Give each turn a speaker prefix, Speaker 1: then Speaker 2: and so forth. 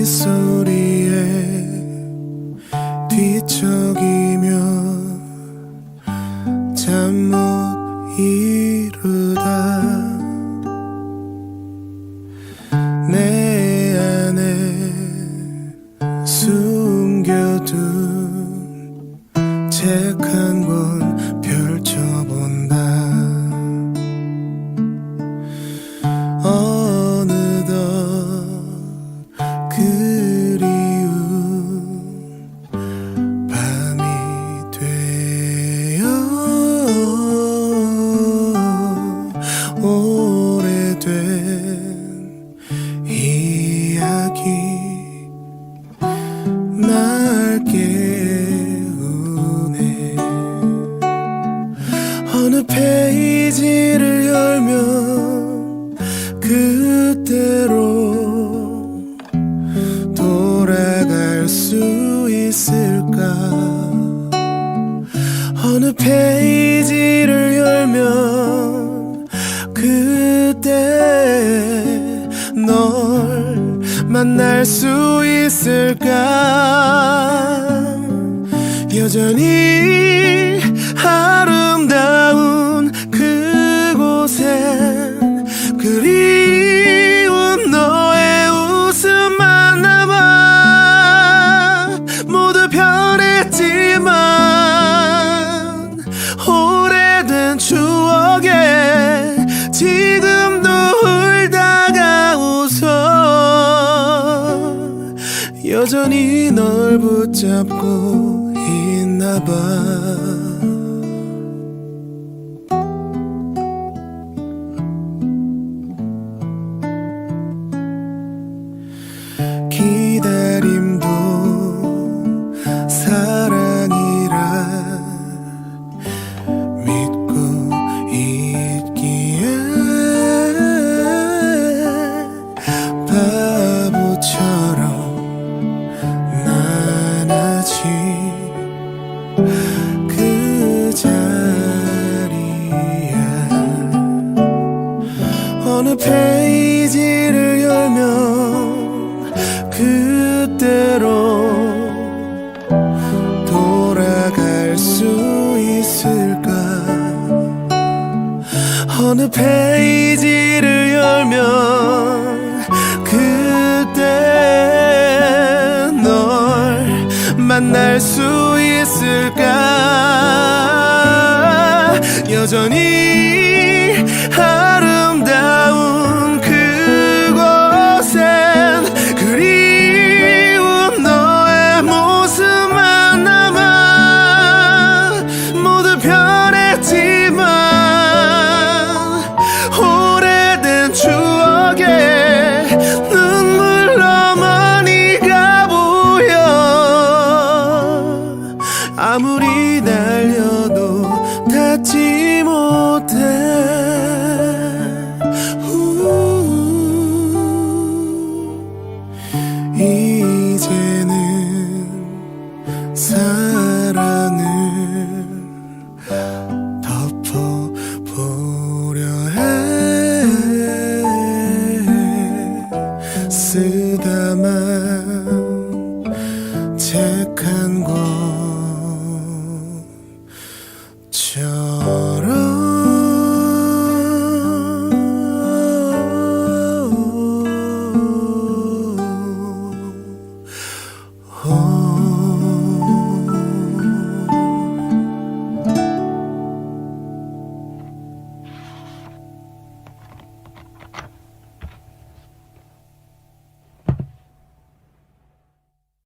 Speaker 1: 빗소리에 뒤척이며 잠 못 이루다 내 안에 숨겨둔 책 한 권. 깨우네. 어느 페이지를 열면 그때로 돌아갈 수 있을까? 어느 페이지를 열면 그때 널 만날 수 있을까? 여전히 아름다운 여전히 널 붙잡고 있나 봐 페이지를 열면 그때로 돌아갈 수 있을까? 어느 페이지를 열면 그때 널 만날 수 있을까? 여전히